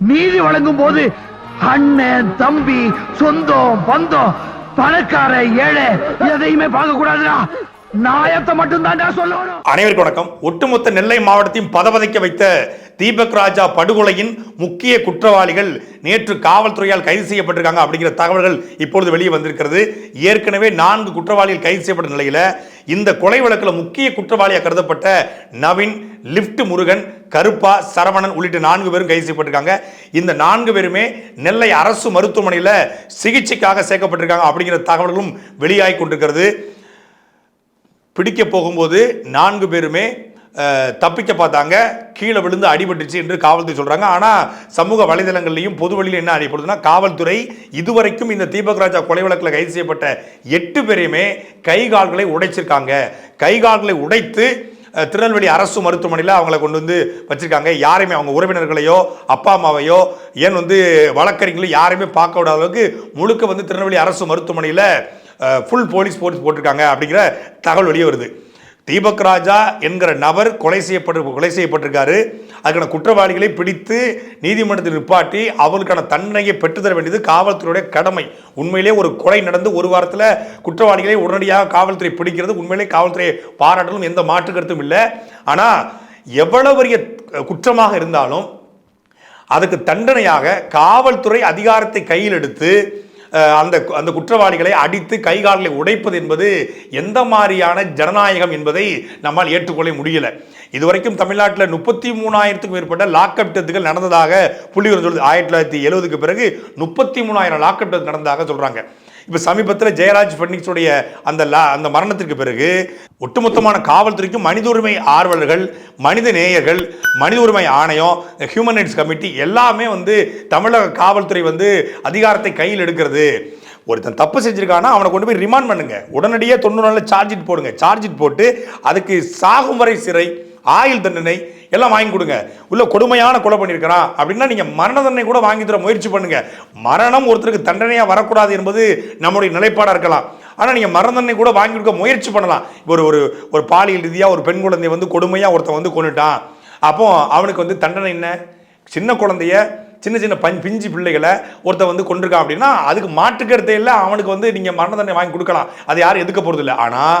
நீதி வழங்கும் போது அண்ணன் தம்பி சொந்தம் பந்தம் பணக்கார ஏழை எதையுமே பார்க்க கூடாதுடா நாயத்தை மட்டும் சொல்லணும். அனைவருக்கும் வணக்கம். ஒட்டுமொத்த நெல்லை மாவட்டத்தையும் பதவதைக்க வைத்த தீபக் ராஜா படுகொலையின் முக்கிய குற்றவாளிகள் நேற்று காவல்துறையால் கைது செய்யப்பட்டிருக்காங்க அப்படிங்கிற தகவல்கள் இப்பொழுது வெளியே வந்திருக்கிறது. ஏற்கனவே நான்கு குற்றவாளிகள் கைது செய்யப்பட்ட நிலையில் இந்த கொலை வழக்கில் முக்கிய குற்றவாளியாக கருதப்பட்ட நவீன் லிப்ட் முருகன் கருப்பா சரவணன் உள்ளிட்ட நான்கு பேரும் கைது செய்யப்பட்டிருக்காங்க. இந்த நான்கு பேருமே நெல்லை அரசு மருத்துவமனையில் சிகிச்சைக்காக சேர்க்கப்பட்டிருக்காங்க அப்படிங்கிற தகவல்களும் வெளியாகி கொண்டிருக்கிறது. பிடிக்க போகும்போது நான்கு பேருமே தப்பிக்க பார்த்தாங்க. கீழே விழுந்து அடிபட்டுச்சு என்று காவல்துறை சொல்கிறாங்க ஆனால் சமூக வலைதளங்கள்லையும் பொது வழியில் என்ன அடிப்படுதுன்னா காவல்துறை இதுவரைக்கும் இந்த தீபக் ராஜா கொலை வழக்கில் கைது செய்யப்பட்ட எட்டு பேரையுமே கை கால்களை உடைச்சிருக்காங்க. கை கால்களை உடைத்து திருநெல்வேலி அரசு மருத்துவமனையில் அவங்கள கொண்டு வந்து வச்சுருக்காங்க. யாரையுமே அவங்க உறவினர்களையோ அப்பா அம்மாவையோ ஏன் வந்து வழக்கறிஞர்களையும் யாரையுமே பார்க்க விடாத அளவுக்கு முழுக்க வந்து திருநெல்வேலி அரசு மருத்துவமனையில் ஃபுல் போலீஸ் போலீஸ் போட்டிருக்காங்க அப்படிங்கிற தகவல் வெளியே வருது. தீபக் ராஜா என்கிற நபர் கொலை செய்யப்பட்டு கொலை செய்யப்பட்டிருக்காரு. அதுக்கான குற்றவாளிகளை பிடித்து நீதிமன்றத்தில் நிப்பாட்டி அவருக்கான தண்டனையை பெற்றுத்தர வேண்டியது காவல்துறையுடைய கடமை. உண்மையிலே ஒரு கொலை நடந்து ஒரு வாரத்தில் குற்றவாளிகளை உடனடியாக காவல்துறை பிடிக்கிறது. உண்மையிலே காவல்துறையை பாராட்டலும் எந்த மாற்று கருத்தும் இல்லை. ஆனால் எவ்வளவு பெரிய குற்றமாக இருந்தாலும் அதுக்கு தண்டனையாக காவல்துறை அதிகாரத்தை கையில் எடுத்து அந்த அந்த குற்றவாளிகளை அடித்து கைகால்களை உடைப்பது என்பது எந்த மாதிரியான ஜனநாயகம் என்பதை நம்மால் ஏற்றுக்கொள்ள முடியல. இதுவரைக்கும் தமிழ்நாட்டில் முப்பத்தி மூணாயிரத்துக்கும் மேற்பட்ட லாக்அப் டெத்துகள் நடந்ததாக புள்ளி சொல்லுது. ஆயிரத்தி தொள்ளாயிரத்தி எழுபதுக்கு பிறகு முப்பத்தி மூணாயிரம் லாக்அப் டெத் நடந்ததாக சொல்கிறாங்க இப்போ சமீபத்தில் ஜெயராஜ் ஃபட்னிக்ஸுடைய அந்த லா அந்த மரணத்திற்கு பிறகு ஒட்டுமொத்தமான காவல்துறைக்கும் மனித உரிமை ஆர்வலர்கள் மனித நேயர்கள் மனித உரிமை ஆணையம் ஹியூமன் ரைட்ஸ் கமிட்டி எல்லாமே வந்து தமிழக காவல்துறை வந்து அதிகாரத்தை கையில் எடுக்கிறது. ஒருத்தன் தப்பு செஞ்சிருக்கானா அவனை கொண்டு போய் ரிமாண்ட் பண்ணுங்க. உடனடியே தொண்ணூறு நாளில் சார்ஜிட் போடுங்க. சார்ஜிட் போட்டு அதுக்கு சாகும் வரை சிறை ஆயுள் தண்டனை எல்லாம் வாங்கி கொடுங்க. உள்ள கொடுமையான கொலை பண்ணியிருக்கிறான் அப்படின்னா நீங்கள் மரண தண்டனை கூட வாங்கி தர முயற்சி பண்ணுங்க. மரணம் ஒருத்தருக்கு தண்டனையாக வரக்கூடாது என்பது நம்முடைய நிலைப்பாடாக இருக்கலாம். ஆனால் நீங்கள் மரண தண்டனை கூட வாங்கி கொடுக்க முயற்சி பண்ணலாம். ஒரு ஒரு ஒரு பாலியல் ரீதியாக ஒரு பெண் குழந்தைய வந்து கொடுமையாக ஒருத்தன் வந்து கொண்டுட்டான் அப்போ அவனுக்கு வந்து தண்டனை என்ன? சின்ன குழந்தைய சின்ன சின்ன பஞ் பிஞ்சு பிள்ளைகளை ஒருத்தன் வந்து கொண்டிருக்கான் அப்படின்னா அதுக்கு மாற்றுக்கருத்தை இல்லை அவனுக்கு வந்து நீங்கள் மரண தண்டனை வாங்கி கொடுக்கலாம். அது யாரும் எதுக்க போகிறது இல்லை ஆனால்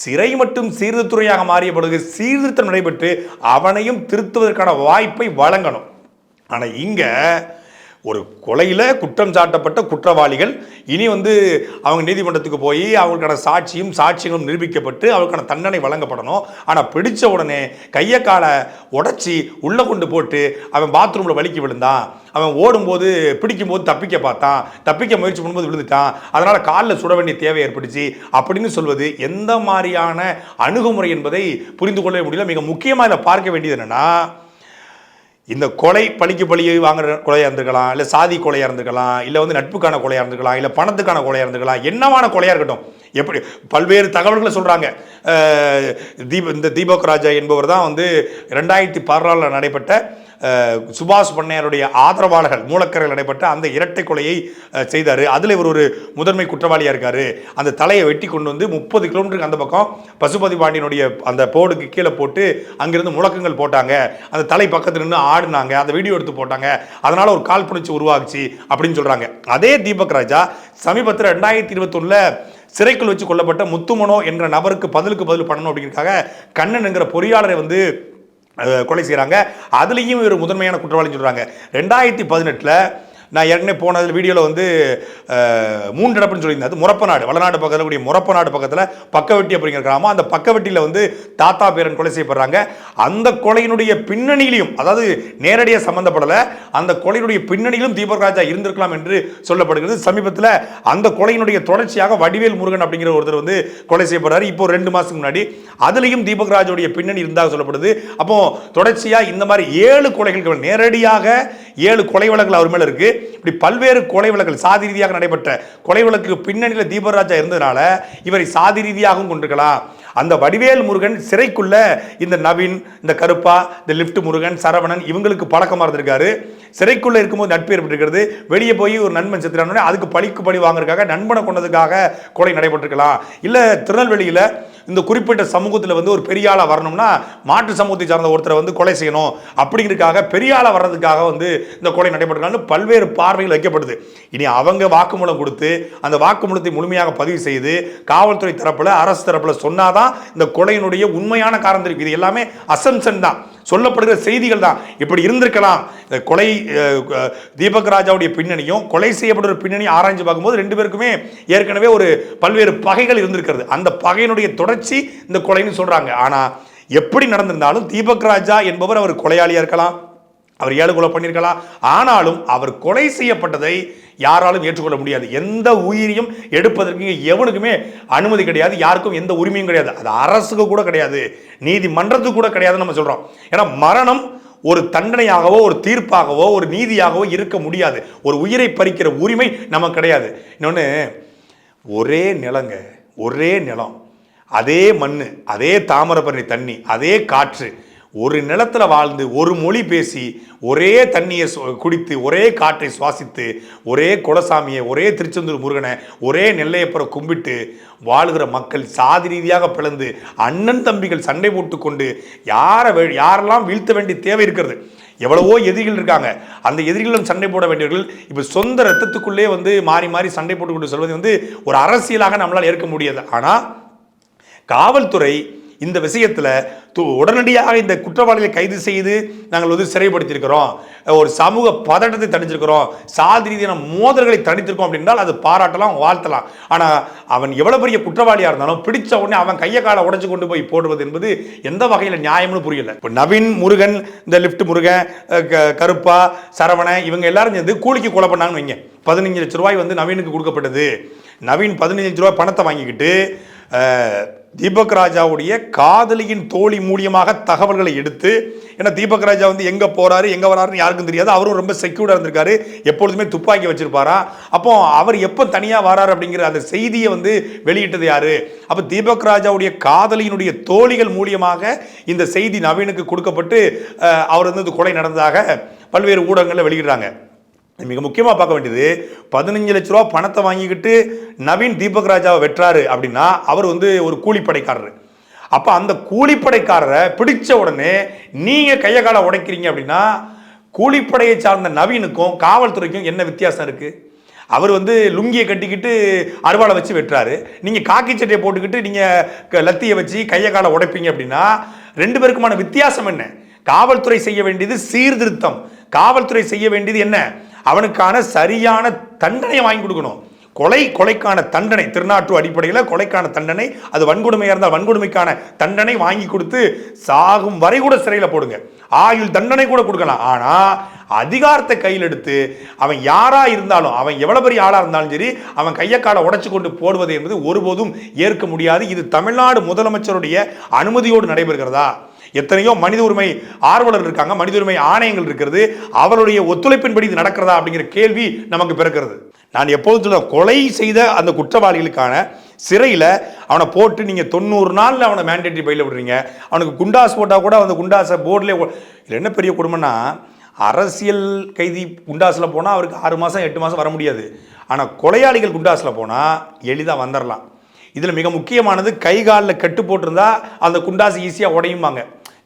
சிறை மட்டும் சீர்திருத்துறையாக மாறிய பிறகு சீர்திருத்தம் நடைபெற்று அவனையும் திருத்துவதற்கான வாய்ப்பை வழங்கணும். ஆனால் இங்கே ஒரு கொலையில் குற்றம் சாட்டப்பட்ட குற்றவாளிகள். இனி வந்து அவங்க நீதிமன்றத்துக்கு போய் அவங்களுக்கான சாட்சியும் சாட்சியங்களும் நிரூபிக்கப்பட்டு அவங்களுக்கான தண்டனை வழங்கப்படணும். ஆனால் பிடிச்ச உடனே கையை காலை உடச்சி உள்ளே கொண்டு போட்டு அவன் பாத்ரூமில் வலிக்கி விழுந்தான். அவன் ஓடும்போது பிடிக்கும்போது தப்பிக்க பார்த்தான். தப்பிக்க முயற்சி பண்ணும்போது விழுந்துட்டான். அதனால் காலில் சுட வேண்டிய தேவை ஏற்பட்டுச்சு அப்படின்னு சொல்வது எந்த மாதிரியான அணுகுமுறை என்பதை புரிந்து கொள்ளவே முடியல. மிக முக்கியமாக இதில் பார்க்க வேண்டியது என்னென்னா இந்த கொலை பழிக்கு பழியை வாங்குற கொலையாக இருந்திருக்கலாம் இல்லை சாதி கொலையாக இருந்திருக்கலாம் இல்லை வந்து நட்புக்கான கொலையாக இருந்திருக்கலாம் இல்லை பணத்துக்கான கொலையாக இருந்திருக்கலாம் என்னவான கொலையாக இருக்கட்டும்? எப்படி பல்வேறு தகவல்களை சொல்கிறாங்க தீப இந்த தீபக் ராஜா என்பவர் தான் வந்து ரெண்டாயிரத்தி பதினாலில் நடைபெற்ற சுபாஷ் பண்ணையாருடைய ஆதரவாளர்கள் மூலக்கரையில் நடைபெற்ற அந்த இரட்டை கொலையை செய்தார். அதில் இவர் ஒரு முதன்மை குற்றவாளியாக இருக்கார். அந்த தலையை வெட்டி கொண்டு வந்து முப்பது கிலோமீட்டருக்கு அந்த பக்கம் பசுபதி பாண்டியனுடைய அந்த போர்டுக்கு கீழே போட்டு அங்கிருந்து முழக்கங்கள் போட்டாங்க. அந்த தலை பக்கத்தில் நின்று ஆடினாங்க. அந்த வீடியோ எடுத்து போட்டாங்க. அதனால் ஒரு காழ்ப்புணர்ச்சி உருவாகுச்சு அப்படின்னு சொல்கிறாங்க அதே தீபக் ராஜா சமீபத்தில் ரெண்டாயிரத்தி இருபத்தொன்னில் சிறைக்குள் வச்சு கொல்லப்பட்ட முத்துமனோ என்ற நபருக்கு பதிலுக்கு பதில் பண்ணணும் அப்படிங்கிறதுக்காக கண்ணன் என்கிற பொறியாளரை வந்து கொலை செய்கிறாங்க அதுலேயும் இவர் முதன்மையான குற்றவாளின்னு சொல்கிறாங்க ரெண்டாயிரத்தி பதினெட்டில் நான் ஏற்கனவே போனதில் வீடியோவில் வந்து மூன்றடப்புன்னு சொல்லியிருந்தேன். அது முறப்பநாடு வளநாடு பக்கத்தில் கூடிய முறப்பநாடு பக்கத்தில் பக்கவெட்டி அப்படிங்கிற கிராமம். அந்த பக்கவெட்டியில் வந்து தாத்தா பேரன் கொலை செய்யப்படுறாங்க. அந்த கொலையினுடைய பின்னணியிலையும் அதாவது நேரடியாக சம்மந்தப்படலை அந்த கொலையினுடைய பின்னணியிலும் தீபக் ராஜா இருந்திருக்கலாம் என்று சொல்லப்படுகிறது. சமீபத்தில் அந்த கொலையினுடைய தொடர்ச்சியாக வடிவேல் முருகன் அப்படிங்கிற ஒருத்தர் வந்து கொலை செய்யப்படுறாரு. இப்போ ரெண்டு மாதத்துக்கு முன்னாடி அதுலேயும் தீபக் ராஜோடைய பின்னணி இருந்தாக சொல்லப்படுது. அப்போ தொடர்ச்சியாக இந்த மாதிரி ஏழு கொலைகள் நேரடியாக ஏழு கொலை வழக்குகள் அவர் மேலே இருக்குது இப்படி பல்வேறு கொலை வழக்குகள் சாதி ரீதியாக நடைபெற்ற கொலை வழக்கு பின்னணியில் தீபராஜா இருந்ததுனால இவரை சாதி ரீதியாகவும் கொண்டிருக்கலாம். அந்த வடிவேல் முருகன் சிறைக்குள்ள இந்த நவீன் இந்த கருப்பா இந்த லிப்ட் முருகன் சரவணன் இவங்களுக்கு பழக்கமாக இருந்திருக்காரு. சிறைக்குள்ளே இருக்கும்போது நட்பு ஏற்பட்டிருக்கிறது. வெளியே போய் ஒரு நண்பன் செத்துறானே அதுக்கு பழிக்கு பழி வாங்குறதுக்காக நண்பனை கொண்டதுக்காக கொலை நடைபெற்றிருக்கலாம். இல்லை திருநெல்வேலியில் இந்த குறிப்பிட்ட சமூகத்தில் வந்து ஒரு பெரிய ஆளாக வரணும்னா மாற்று சமூகத்தை சார்ந்த ஒருத்தரை வந்து கொலை செய்யணும். அப்படிங்கிறதுக்காக பெரிய வர்றதுக்காக வந்து இந்த கொலை நடைபெற்றிருக்காங்க பல்வேறு பார்வைகள் வைக்கப்படுது இனி அவங்க வாக்குமூலம் கொடுத்து அந்த வாக்குமூலத்தை முழுமையாக பதிவு செய்து காவல்துறை தரப்பில் அரசு தரப்பில் சொன்னாதான் இந்த கொலையினுடைய உண்மையான காரணம் தெரியும். இது எல்லாமே அசம்சன் தான். சொல்லப்படுகிற செய்திகள் தான். இப்படி இருந்திருக்கலாம். இந்த கொலை தீபக் ராஜாவுடைய பின்னணியும் கொலை செய்யப்படுற பின்னணியும் ஆராய்ஞ்சு பார்க்கும்போது ரெண்டு பேருக்குமே ஏற்கனவே ஒரு பல்வேறு பகைகள் இருந்திருக்கிறது. அந்த பகையினுடைய தொடர்ச்சி இந்த கொலைன்னு சொல்றாங்க. ஆனா எப்படி நடந்திருந்தாலும் தீபக் ராஜா என்பவர் அவர் கொலையாளியா இருக்கலாம். அவர் ஏழு கொலை பண்ணியிருக்கலாம் ஆனாலும் அவர் கொலை செய்யப்பட்டதை யாராலும் ஏற்றுக்கொள்ள முடியாது. எந்த உயிரையும் எடுப்பதற்கு எவனுக்குமே அனுமதி கிடையாது யாருக்கும் எந்த உரிமையும் கிடையாது. அது அரசுக்கு கூட கிடையாது நீதிமன்றத்துக்கு கூட கிடையாதுன்னு நம்ம சொல்கிறோம் ஏன்னா மரணம் ஒரு தண்டனையாகவோ ஒரு தீர்ப்பாகவோ ஒரு நீதியாகவோ இருக்க முடியாது. ஒரு உயிரை பறிக்கிற உரிமை நமக்கு கிடையாது. இன்னொன்று ஒரே நிலங்க ஒரே நிலம் அதே மண் அதே தாமிரபரணி தண்ணி அதே காற்று ஒரு நிலத்தில் வாழ்ந்து ஒரு மொழி பேசி ஒரே தண்ணியை சு- குடித்து ஒரே காற்றை சுவாசித்து ஒரே குலசாமியை ஒரே திருச்செந்தூர் முருகனை ஒரே நெல்லையப்புற கும்பிட்டு வாழ்கிற மக்கள் சாதி ரீதியாக பிளந்து அண்ணன் தம்பிகள் சண்டை போட்டுக்கொண்டு யாரை யாரெல்லாம் வீழ்த்த வேண்டிய தேவை இருக்கிறது? எவ்வளவோ எதிரிகள் இருக்காங்க. அந்த எதிரிகளும் சண்டை போட வேண்டியவர்கள் இப்போ சொந்த ரத்தத்துக்குள்ளே வந்து மாறி மாறி சண்டை போட்டுக்கொண்டு சொல்வது வந்து ஒரு அரசியலாக நம்மளால் ஏற்க முடியாது. ஆனால் காவல்துறை இந்த விஷயத்தில் உடனடியாக இந்த குற்றவாளிகளை கைது செய்து நாங்கள் வந்து சிறைப்படுத்தியிருக்கிறோம். ஒரு சமூக பதட்டத்தை தணிச்சிருக்கிறோம் சாதி ரீதியான மோதல்களை தணித்திருக்கோம் அப்படின்றால் அது பாராட்டலாம் வாழ்த்தலாம். ஆனால் அவன் எவ்வளோ பெரிய குற்றவாளியாக இருந்தாலும் பிடிச்ச உடனே அவன் கையை காலை உடைச்சு கொண்டு போய் போடுவது என்பது எந்த வகையில் நியாயம்னு புரியல. இப்போ நவீன் முருகன் இந்த லிஃப்ட் முருகன் க- கருப்பா சரவணன் இவங்க எல்லாரும் சேர்ந்து கூலிக்கு கொலை பண்ணாங்கன்னு வைங்க. பதினஞ்சு லட்ச ரூபாய் வந்து நவீனுக்கு கொடுக்கப்பட்டது. நவீன் பதினஞ்சு லட்ச ரூபாய் பணத்தை வாங்கிக்கிட்டு தீபக் ராஜாவுடைய காதலியின் தோழி மூலியமாக தகவல்களை எடுத்து ஏன்னா தீபக் ராஜா வந்து எங்கே போகிறாரு எங்கே வராருன்னு யாருக்கும் தெரியாது அவரும் ரொம்ப செக்யூர்டாக இருந்திருக்காரு எப்பொழுதுமே துப்பாக்கி வச்சிருப்பாரா? அப்போ அவர் எப்போ தனியாக வராரு அப்படிங்கிற அந்த செய்தியை வந்து வெளியிட்டது யாரு? அப்போ தீபக் ராஜாவுடைய காதலியினுடைய தோழிகள் மூலியமாக இந்த செய்தி நவீனுக்கு கொடுக்கப்பட்டு அவர் வந்து கொலை நடந்ததாக பல்வேறு ஊடகங்களில் வெளியிடுறாங்க. மிக முக்கியமாக பார்க்க வேண்டியது பதினஞ்சு லட்ச ரூபா பணத்தை வாங்கிக்கிட்டு நவீன் தீபக் ராஜாவை வெட்டுறாரு அப்படின்னா அவர் வந்து ஒரு கூலிப்படைக்காரர். அப்போ அந்த கூலிப்படைக்காரரை பிடிச்ச உடனே நீங்கள் கையை காலை உடைக்கிறீங்க அப்படின்னா கூலிப்படையை சார்ந்த நவீனுக்கும் காவல்துறைக்கும் என்ன வித்தியாசம் இருக்குது அவர் வந்து லுங்கியை கட்டிக்கிட்டு அருவாளை வச்சு வெட்டுறாரு. நீங்கள் காக்கி சட்டையை போட்டுக்கிட்டு நீங்கள் லத்தியை வச்சு கையை காலை உடைப்பீங்க அப்படின்னா ரெண்டு பேருக்குமான வித்தியாசம் என்ன? காவல்துறை செய்ய வேண்டியது சீர்திருத்தம். காவல்துறை செய்ய வேண்டியது என்ன? அவனுக்கான சரியான தண்டனையை வாங்கி கொடுக்கணும். கொலை கொலைக்கான தண்டனை திருநாட்டு அடிப்படையில் கொலைக்கான தண்டனை அது வன்கொடுமையாக இருந்தால் வன்கொடுமைக்கான தண்டனை வாங்கி கொடுத்து சாகும் வரை கூட சிறையில் போடுங்க. ஆயுள் தண்டனை கூட கொடுக்கலாம். ஆனால் அதிகாரத்தை கையில் எடுத்து அவன் யாராக இருந்தாலும் அவன் எவ்வளோ பெரிய ஆளாக இருந்தாலும் சரி அவன் கையக்காலை உடச்சி கொண்டு போடுவது என்பது ஒருபோதும் ஏற்க முடியாது. இது தமிழ்நாடு முதலமைச்சருடைய அனுமதியோடு நடைபெறுகிறதா? எத்தனையோ மனித உரிமை ஆர்வலர் இருக்காங்க மனித உரிமை ஆணையங்கள் இருக்கிறது. அவருடைய ஒத்துழைப்பின்படி இது நடக்கிறதா அப்படிங்கிற கேள்வி நமக்கு பிறக்கிறது. நான் எப்போதும் சொல்ல கொலை செய்த அந்த குற்றவாளிகளுக்கான சிறையில் அவனை போட்டு நீங்கள் தொண்ணூறு நாளில் அவனை மேண்டேட்டரி பயில விடுறீங்க. அவனுக்கு குண்டாஸ் போட்டால் கூட அந்த குண்டாஸை போர்டிலே இதில் என்ன பெரிய குடும்பம்னா அரசியல் கைதி குண்டாஸில் போனால் அவருக்கு ஆறு மாதம் எட்டு மாதம் வர முடியாது. ஆனால் கொலையாளிகள் குண்டாஸில் போனால் எளிதாக வந்துடலாம் இதில் மிக முக்கியமானது கை காலில் கட்டு போட்டிருந்தா அந்த குண்டாசு ஈஸியாக உடையுமாங்க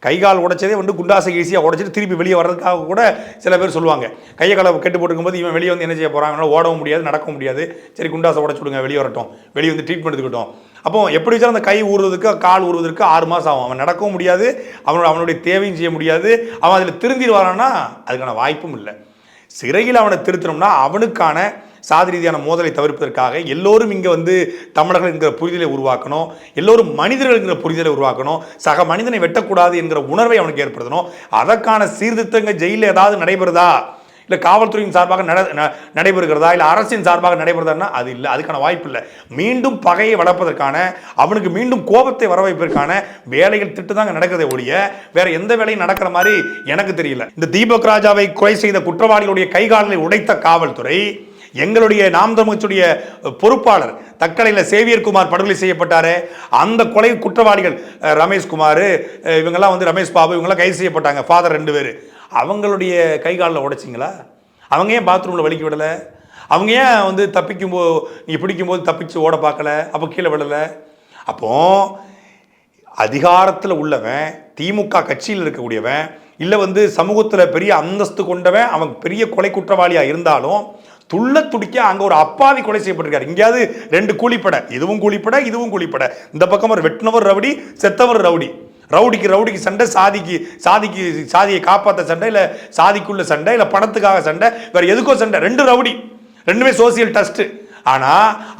கை கால் உடைச்சதே வந்து குண்டாசை ஈஸியாக உடைச்சிட்டு திருப்பி வெளியே வர்றதுக்காக கூட சில பேர் சொல்லுவாங்க. கையை காலை கெட்டு போட்டுக்கும்போது இவன் வெளியே வந்து என்ன செய்ய போகிறாங்கன்னா ஓடவும் முடியாது நடக்கவும் முடியாது. சரி குண்டாசை உடச்சு விடுங்க வெளியே வரட்டும். வெளியே வந்து ட்ரீட்மெண்ட் எடுத்துக்கிட்டோம். அப்போ எப்படி வச்சாலும் அந்த கை ஊறுறதுக்கு கால் ஊறுவதற்கு ஆறு மாதம் ஆகும். அவன் நடக்கவும் முடியாது அவனோட அவனுடைய தேவையும் செய்ய முடியாது. அவன் அதில் திருந்திடுவாரான்னா அதுக்கான வாய்ப்பும் இல்லை. சிறையில் அவனை திருத்தணும்னா அவனுக்கான சாதி ரீதியான மோதலை தவிர்ப்பதற்காக எல்லோரும் இங்கே வந்து தமிழர்கள் என்கிற புரிதலை உருவாக்கணும் எல்லோரும் மனிதர்கள் என்கிற புரிதலை உருவாக்கணும் சக மனிதனை வெட்டக்கூடாது என்கிற உணர்வை அவனுக்கு ஏற்படுத்தணும். அதற்கான சீர்திருத்தங்கள் ஜெயிலில் ஏதாவது நடைபெறுதா? இல்லை காவல்துறையின் சார்பாக நட ந- நடைபெறுகிறதா? இல்லை அரசின் சார்பாக நடைபெறுதான்னா அது இல்லை அதுக்கான வாய்ப்பு இல்லை. மீண்டும் பகையை வளர்ப்பதற்கான அவனுக்கு மீண்டும் கோபத்தை வர வைப்பதற்கான வேலைகள் திட்டு தாங்க நடக்கிறதே ஒழிய வேற எந்த வேலையும் நடக்கிற மாதிரி எனக்கு தெரியல. இந்த தீபக் ராஜாவை கொலை செய்த குற்றவாளிகளுடைய கைகால்களை உடைத்த காவல்துறை எங்களுடைய நாம் தமிழ்ச்சுடைய பொறுப்பாளர் தக்கலையில் சேவியர் குமார் படுகொலை செய்யப்பட்டார். அந்த கொலை குற்றவாளிகள் ரமேஷ்குமார் இவங்கெல்லாம் வந்து ரமேஷ் பாபு இவங்கெல்லாம் கைது செய்யப்பட்டாங்க ஃபாதர் ரெண்டு பேர். அவங்களுடைய கை காலில் உடைச்சிங்களா? அவங்க ஏன் பாத்ரூமில் வலிக்க விடலை? அவங்க ஏன் வந்து தப்பிக்கும் போ நீ பிடிக்கும்போது தப்பிச்சு ஓட பார்க்கல? அப்போ கீழே விடலை அப்போ அதிகாரத்தில் உள்ளவன் திமுக கட்சியில் இருக்கக்கூடியவன் இல்லை வந்து சமூகத்தில் பெரிய அந்தஸ்து கொண்டவன் அவன் பெரிய கொலை குற்றவாளியாக இருந்தாலும் துள்ள துடிக்க அங்கே ஒரு அப்பாவி கொலை செய்யப்பட்டிருக்காரு. எங்கேயாவது ரெண்டு கூலிப்படை. இதுவும் கூலிப்படை இதுவும் கூலிப்படை. இந்த பக்கம் ஒரு வெட்டினவர் ரவுடி செத்தவர் ரவுடி. ரவுடிக்கு ரவுடிக்கு சண்டை சாதிக்கு சாதிக்கு சாதியை காப்பாற்ற சண்டை இல்லை சாதிக்குள்ள சண்டை இல்லை பணத்துக்காக சண்டை வேற எதுக்கோ சண்டை. ரெண்டு ரவுடி. ரெண்டுமே சோசியல் டஸ்ட் ஆனா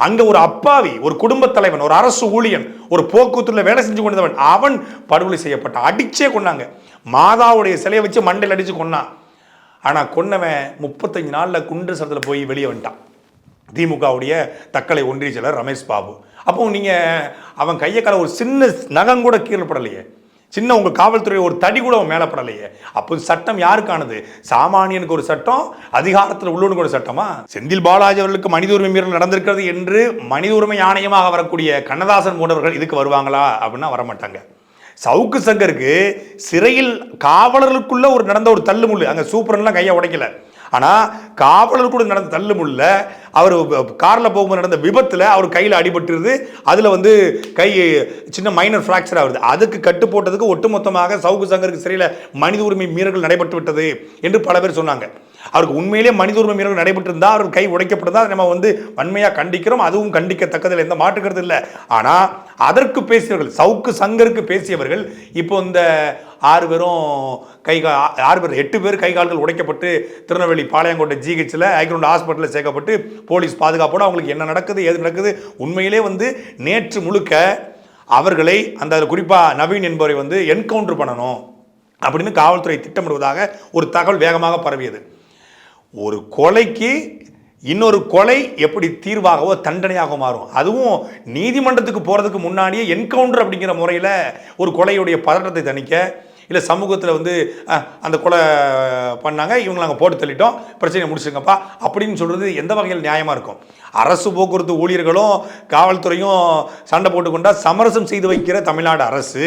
அங்க ஒரு அப்பாவி ஒரு குடும்பத் தலைவன் ஒரு அரசு ஊழியன் ஒரு போக்குவரத்துல வேலை செஞ்சு கொண்டவன் அவன் படுகொலை செய்யப்பட்டான். அடிச்சே கொன்னாங்க. மாதாவுடைய சிலையை வச்சு மண்டையில் அடிச்சு கொன்னான். ஆனால் கொன்னவன் முப்பத்தஞ்சு நாளில் குண்டு சரத்தில் போய் வெளியே வந்துட்டான். திமுகவுடைய தக்கலை ஒன்றிய செயலர் ரமேஷ் பாபு. அப்போ நீங்கள் அவன் கையை கால ஒரு சின்ன நகம் கூட கீழப்படலையே சின்ன உங்கள் காவல்துறை ஒரு தடி கூட அவன் மேலே படலையே. அப்போ சட்டம் யாருக்கானது? சாமானியனுக்கு ஒரு சட்டம் அதிகாரத்தில் உள்ளவனுக்கு ஒரு சட்டமா? செந்தில் பாலாஜி அவர்களுக்கு மனித உரிமை மீறல் நடந்திருக்கிறது என்று மனித உரிமை ஆணையமாக வரக்கூடிய கண்ணதாசன் போன்றவர்கள் இதுக்கு வருவாங்களா? அப்படின்னா வரமாட்டாங்க. சவுக்கு சங்கருக்கு சிறையில் காவலர்களுக்குள்ள ஒரு நடந்த ஒரு தள்ளுமுள்ளு அங்கே சூப்பர்லாம் கையை உடைக்கல. ஆனால் காவலர் கூட நடந்த தள்ளுமுள்ள அவர் காரில் போகும்போது நடந்த விபத்தில் அவர் கையில் அடிபட்டுருது. அதில் வந்து கை சின்ன மைனர் ஃப்ராக்சர் ஆகுது. அதுக்கு கட்டு போட்டதுக்கு ஒட்டுமொத்தமாக சவுக்கு சங்கருக்கு சிறையில் மனித உரிமை மீறல்கள் நடைபெற்று விட்டது என்று பல பேர் சொன்னாங்க. அவருக்கு உண்மையிலேயே மனித உரிமை மீறல் நடைபெற்றிருந்தால் அவர் கை உடைக்கப்பட்டதா நம்ம வந்து வன்மையாக கண்டிக்கிறோம். அதுவும் கண்டிக்கத்தக்கதில் எந்த மாற்றுக்கிறது இல்லை. ஆனால் அதற்கு பேசியவர்கள் சவுக்கு சங்கருக்கு பேசியவர்கள் இப்போ இந்த ஆறு பேரும் கை ஆறு பேர் எட்டு பேர் கை கால்கள் உடைக்கப்பட்டு திருநெல்வேலி பாளையங்கோட்டை ஜிஹெச்சில் ஐக்ரௌண்ட் ஹாஸ்பிட்டலில் சேர்க்கப்பட்டு போலீஸ் பாதுகாப்போடு அவங்களுக்கு என்ன நடக்குது ஏது நடக்குது உண்மையிலே வந்து நேற்று முழுக்க அவர்களை அந்த குறிப்பாக நவீன் என்பவரை வந்து என்கவுண்டர் பண்ணணும் அப்படின்னு காவல்துறை திட்டமிடுவதாக ஒரு தகவல் வேகமாக பரவியது. ஒரு கொலைக்கு இன்னொரு கொலை எப்படி தீர்வாகவோ தண்டனையாக மாறும். அதுவும் நீதிமன்றத்துக்கு போகிறதுக்கு முன்னாடியே என்கவுண்டர் அப்படிங்கிற முறையில் ஒரு கொலையுடைய பதட்டத்தை தணிக்க இல்லை சமூகத்தில் வந்து அந்த கொலை பண்ணாங்க இவங்களை நாங்கள் போட்டு தள்ளிட்டோம் பிரச்சனையை முடிச்சுங்கப்பா அப்படின்னு சொல்கிறது எந்த வகையில் நியாயமாக இருக்கும்? அரசு போக்குவரத்து ஊழியர்களும் காவல்துறையும் சண்டை போட்டுக்கொண்டால் சமரசம் செய்து வைக்கிற தமிழ்நாடு அரசு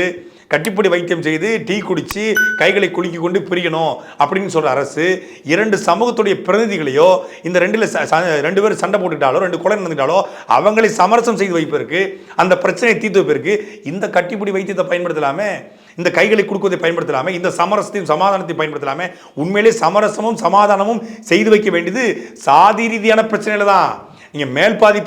கட்டிப்படி வைத்தியம் செய்து டீ குடித்து கைகளை குலுக்கி கொண்டு பிரியணும் அப்படின்னு சொல்கிற அரசு இரண்டு சமூகத்துடைய பிரதிநிதிகளையோ இந்த ரெண்டில் ச- ச- ரெண்டு பேரும் சண்டை போட்டுக்கிட்டாலோ ரெண்டு கொலை நடந்துட்டாலோ அவங்களை சமரசம் செய்து வைப்பதற்கு அந்த பிரச்சனையை தீர்த்து வைப்பதற்கு இந்த கட்டிப்பிடி வைத்தியத்தை பயன்படுத்தலாமே? இந்த கைகளை கொடுக்குவதை பயன்படுத்தலாமே? இந்த சமரசத்தையும் சமாதானத்தையும் பயன்படுத்தலாமே? உண்மையிலே சமரசமும் சமாதானமும் செய்து வைக்க வேண்டியது சாதி ரீதியான பிரச்சனையில தான். இங்கே மேல் பாதி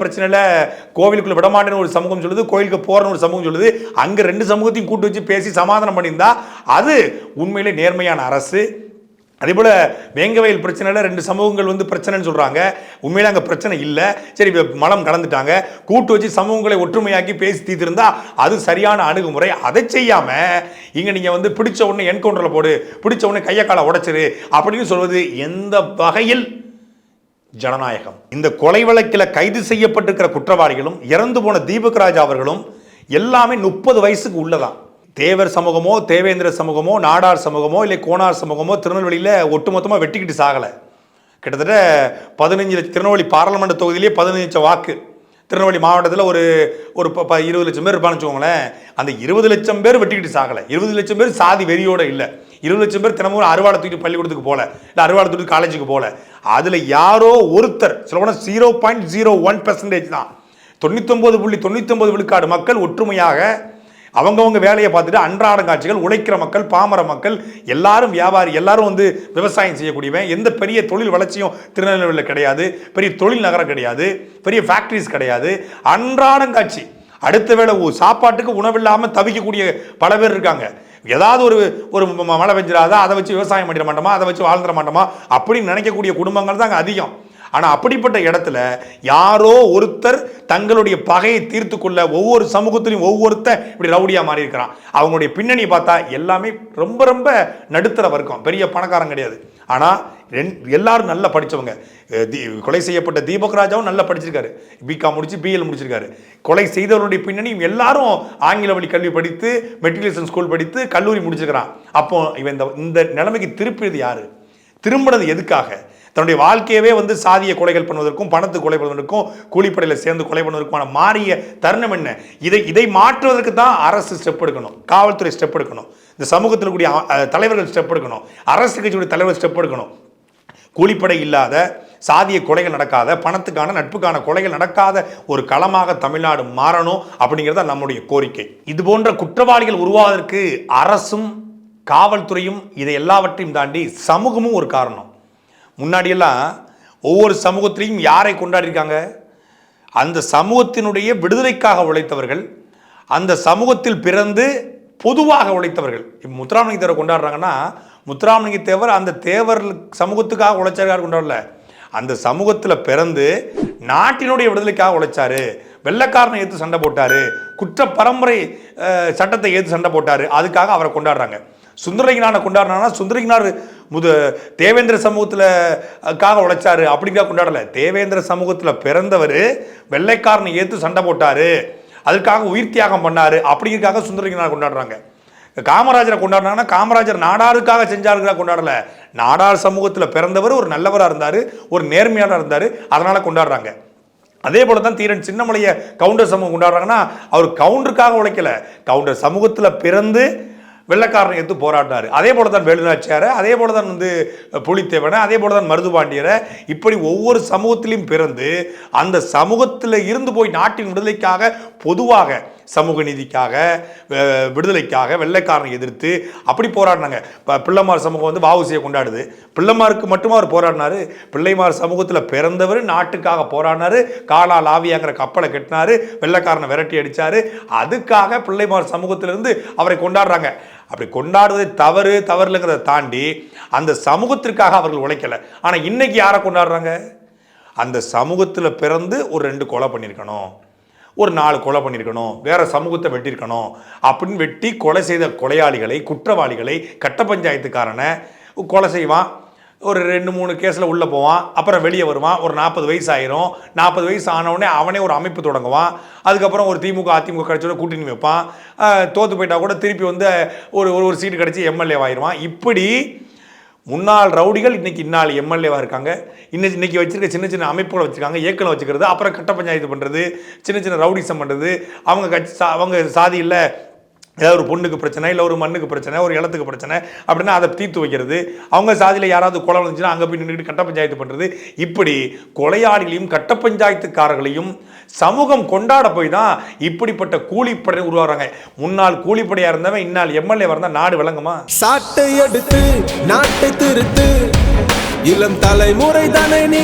கோவிலுக்குள்ளே விடமாட்டேன்னு ஒரு சமூகம் சொல்லுது கோயிலுக்கு போகிறன்னு ஒரு சமூகம் சொல்லுது. அங்கே ரெண்டு சமூகத்தையும் கூட்டு வச்சு பேசி சமாதானம் பண்ணியிருந்தா அது உண்மையிலே நேர்மையான அரசு. அதே போல வேங்கவயல் பிரச்சனையில் ரெண்டு சமூகங்கள் வந்து பிரச்சனைன்னு சொல்கிறாங்க உண்மையில அங்கே பிரச்சனை இல்லை. சரி மலம் கலந்துட்டாங்க. கூட்டு வச்சு சமூகங்களை ஒற்றுமையாக்கி பேசி தீர்த்திருந்தா அது சரியான அணுகுமுறை. அதை செய்யாமல் இங்கே நீங்கள் வந்து பிடிச்ச உடனே என்கவுண்டரில் போடு பிடிச்ச உடனே கையை காலை உடைச்சிரு அப்படின்னு சொல்வது எந்த வகையில் ஜனநாயகம். இந்த கொலை வழக்கில் கைது செய்யப்பட்டிருக்கிற குற்றவாளிகளும் இறந்து போன தீபக் ராஜ் அவர்களும் எல்லாமே முப்பது வயசுக்கு உள்ளதான். தேவர் சமூகமோ தேவேந்திர சமூகமோ நாடார் சமூகமோ இல்லை கோனார் சமூகமோ திருநெல்வேலியில் ஒட்டுமொத்தமாக வெட்டிக்கிட்டு சாகலை. கிட்டத்தட்ட பதினஞ்சு திருநெல்வேலி பாராளுமன்ற தொகுதியிலேயே பதினஞ்சு லட்சம் வாக்கு. திருநெல்வேலி மாவட்டத்தில் ஒரு ஒரு ப- ப- இருபது லட்சம் பேர் இருப்பான்னு வச்சுக்கோங்களேன். அந்த இருபது லட்சம் பேர் வெட்டிக்கிட்டு சாகலை. இருபது லட்சம் பேர் சாதி வெறியோட இல்லை. இருபது லட்சம் பேர் தினமும் அறுவாடை தூக்கிட்டு பள்ளிக்கூடத்துக்கு போகல. இல்லை அறுவாடை தூக்கிட்டு காலேஜுக்கு போகல. அதில் யாரோ ஒருத்தர் சொல்ல zero point zero one percentage தான். தொண்ணூத்தொம்பது புள்ளி தொண்ணூத்தொம்பது விழுக்காடு மக்கள் ஒற்றுமையாக அவங்கவுங்க வேலையை பார்த்துட்டு அன்றாட காட்சிகள் உழைக்கிற மக்கள் பாமர மக்கள் எல்லாரும் வியாபாரி எல்லாரும் வந்து விவசாயம் செய்யக்கூடியவன். எந்த பெரிய தொழில் வளர்ச்சியும் திருநெல்வேலியில் கிடையாது. பெரிய தொழில் நகரம் கிடையாது. பெரிய ஃபேக்ட்ரிஸ் கிடையாது. அன்றாடம் காட்சி. அடுத்த வேளை ஒ- சாப்பாட்டுக்கு உணவில்லாமல் தவிக்கக்கூடிய பல பேர் இருக்காங்க. ஏதாவது ஒரு ஒரு மழை பெஞ்சிடாதா? அதை வச்சு விவசாயம் பண்ணிட மாட்டோமா? அதை வச்சு வாழ்ந்துட மாட்டோமா? அப்படின்னு நினைக்கக்கூடிய குடும்பங்கள் தான் அங்கே அதிகம். ஆனால் அப்படிப்பட்ட இடத்துல யாரோ ஒருத்தர் தங்களுடைய பகையை தீர்த்து கொள்ள ஒவ்வொரு சமூகத்திலையும் ஒவ்வொருத்தன் இப்படி ரவுடியாக மாறி இருக்கிறான் அவங்களுடைய பின்னணி பார்த்தா எல்லாமே ரொம்ப ரொம்ப நடுத்தர வர்க்கம். பெரிய பணக்காரன் கிடையாது. ஆனால் எல்லாரும் நல்லா படித்தவங்க கொலை செய்யப்பட்ட தீபக் ராஜாவும் நல்லா படிச்சிருக்காரு. பிகாம் முடிச்சு பிஎல் முடிச்சிருக்காரு. கொலை செய்தவருடைய பின்னணியும் எல்லாரும் ஆங்கில வழி கல்வி படித்து மெட்ரிகுலேஷன் ஸ்கூல் படித்து கல்லூரி முடிச்சிருக்கிறான். அப்போ இவன் இந்த இந்த நிலைமைக்கு திருப்பியது யாரு? திரும்பினது எதுக்காக? தன்னுடைய வாழ்க்கையவே வந்து சாதிய கொலைகள் பண்ணுவதற்கும் பணத்து கொலை பண்ணுவதற்கும் கூலிப்படையில் சேர்ந்து கொலை பண்ணுவதற்குமான மாறிய தருணம் என்ன? இதை இதை மாற்றுவதற்கு தான் அரசு ஸ்டெப் எடுக்கணும். காவல்துறை ஸ்டெப் எடுக்கணும். இந்த சமூகத்தில் கூடிய தலைவர்கள் ஸ்டெப் எடுக்கணும். அரசு கட்சியுடைய தலைவர் ஸ்டெப் எடுக்கணும். கூலிப்படை இல்லாத சாதிய கொலைகள் நடக்காத பணத்துக்கான நட்புக்கான கொலைகள் நடக்காத ஒரு களமாக தமிழ்நாடு மாறணும் அப்படிங்கிறது நம்முடைய கோரிக்கை. இது போன்ற குற்றவாளிகள் உருவாவதற்கு அரசும் காவல்துறையும் இதை எல்லாவற்றையும் தாண்டி சமூகமும் ஒரு காரணம். முன்னாடியெல்லாம் ஒவ்வொரு சமூகத்திலையும் யாரை கொண்டாடிருக்காங்க அந்த சமூகத்தினுடைய விடுதலைக்காக உழைத்தவர்கள் அந்த சமூகத்தில் பிறந்து பொதுவாக உழைத்தவர்கள். இப்போ முத்துராமலிங்க தேவர் கொண்டாடுறாங்கன்னா முத்துராமலிங்க தேவர் அந்த தேவர் சமூகத்துக்காக உழைச்சார் கொண்டாடல? அந்த சமூகத்தில் பிறந்து நாட்டினுடைய விடுதலைக்காக உழைச்சாரு. வெள்ளைக்காரனை ஏற்று சண்டை போட்டார். குற்ற பரம்பரை சட்டத்தை ஏற்று சண்டை போட்டாரு. அதுக்காக அவரை கொண்டாடுறாங்க. சுந்தரங்கினான கொண்டாடுறாங்கன்னா சுந்தரகினார் முது தேவேந்திர சமூகத்தில் காக உழைச்சாரு. அப்படிங்கிறா கொண்டாடலை. தேவேந்திர சமூகத்தில் பிறந்தவர் வெள்ளைக்காரனை ஏற்று சண்டை போட்டார். அதுக்காக உயிர் தியாகம் பண்ணாரு. அப்படிங்கிறதுக்காக சுந்தரங்கனார் கொண்டாடுறாங்க. காமராஜரை கொண்டாடுறாங்கன்னா காமராஜர் நாடாருக்காக செஞ்சாருக்காக கொண்டாடலை. நாடார் சமூகத்தில் பிறந்தவர் ஒரு நல்லவராக இருந்தார் ஒரு நேர்மையாளராக இருந்தார் அதனால் கொண்டாடுறாங்க. அதே போல தான் தீரன் சின்னமலையை கவுண்டர் சமூகம் கொண்டாடுறாங்கன்னா அவர் கவுண்டருக்காக உழைக்கல. கவுண்டர் சமூகத்தில் பிறந்து வெள்ளக்காரனை எடுத்து போராடினார். அதே போல தான் வேலுநாச்சியாரை அதே போல தான் வந்து புலித்தேவனை அதே போல தான் மருதுபாண்டியரை. இப்படி ஒவ்வொரு சமூகத்திலையும் பிறந்து அந்த சமூகத்தில் இருந்து போய் நாட்டின் விடுதலைக்காக பொதுவாக சமூக நீதிக்காக விடுதலைக்காக வெள்ளைக்காரனை எதிர்த்து அப்படி போராடினாங்க. இப்போ பிள்ளைமார் சமூகம் வந்து வாவுசியை கொண்டாடுது. பிள்ளைமாருக்கு மட்டுமா அவர் போராடினாரு? பிள்ளைமார் சமூகத்தில் பிறந்தவர் நாட்டுக்காக போராடினாரு. காலா லாவியாங்கிற கப்பலை கட்டினாரு. வெள்ளைக்காரனை விரட்டி அடித்தார் அதுக்காக பிள்ளைமார் சமூகத்திலிருந்து அவரை கொண்டாடுறாங்க. அப்படி கொண்டாடுவதை தவறு தவறுலங்கிறத தாண்டி அந்த சமூகத்திற்காக அவர்கள் உழைக்கலை. ஆனால் இன்றைக்கி யாரை கொண்டாடுறாங்க? அந்த சமூகத்தில் பிறந்து ஒரு ரெண்டு கொலை பண்ணியிருக்கணும். ஒரு நாலு கொலை பண்ணியிருக்கணும் வேறு சமூகத்தை வெட்டியிருக்கணும் அப்படின்னு வெட்டி கொலை செய்த கொலையாளிகளை குற்றவாளிகளை கட்ட பஞ்சாயத்துக்காரனை கொலை செய்வான். ஒரு ரெண்டு மூணு கேஸில் உள்ளே போவான் அப்புறம் வெளியே வருவான். ஒரு நாற்பது வயசு ஆயிரும். நாற்பது வயசு ஆனவுடனே அவனே ஒரு அமைப்பு தொடங்குவான். அதுக்கப்புறம் ஒரு திமுக அதிமுக கட்சியோட கூட்டணி வைப்பான். தோற்று போயிட்டால் போயிட்டா கூட திருப்பி வந்து ஒரு ஒரு ஒரு சீட்டு கிடச்சி எம்எல்ஏ ஆயிடுவான் இப்படி முன்னாள் ரவுடிகள் இன்றைக்கி இந்நாள் எம்எல்ஏவாக இருக்காங்க. இன்னைக்கு இன்னைக்கு வச்சிருக்க சின்ன சின்ன அமைப்புகளை வச்சுருக்காங்க. இயக்கலை வச்சுக்கிறது அப்புறம் கட்ட பஞ்சாயத்து பண்ணுறது சின்ன சின்ன ரவுடிசம் பண்ணுறது அவங்க கட்சி சா- அவங்க சாதியில் ஏதாவது ஒரு பொண்ணுக்கு பிரச்சனை இல்லை ஒரு மண்ணுக்கு பிரச்சனை ஒரு இடத்துக்கு பிரச்சனை அப்படின்னா அதை தீர்த்து வைக்கிறது. அவங்க சாதியில் யாராவது கொலை வந்துச்சுன்னா அங்கே போய் நின்றுட்டு கட்ட பஞ்சாயத்து பண்ணுறது இப்படி கொலையாளிகளையும் கட்ட பஞ்சாயத்துக்காரர்களையும் சமூகம் கொண்டாட போய் தான் இப்படிப்பட்ட கூலிப்படை உருவாகிறாங்க முன்னாள் கூலிப்படையாக இருந்தவன் இந்நாள் எம்எல்ஏ இருந்தால் நாடு விளங்குமா? சாட்டை எடுத்து நாட்டை திருத்து. இளம் தலைமுறை தானே நீ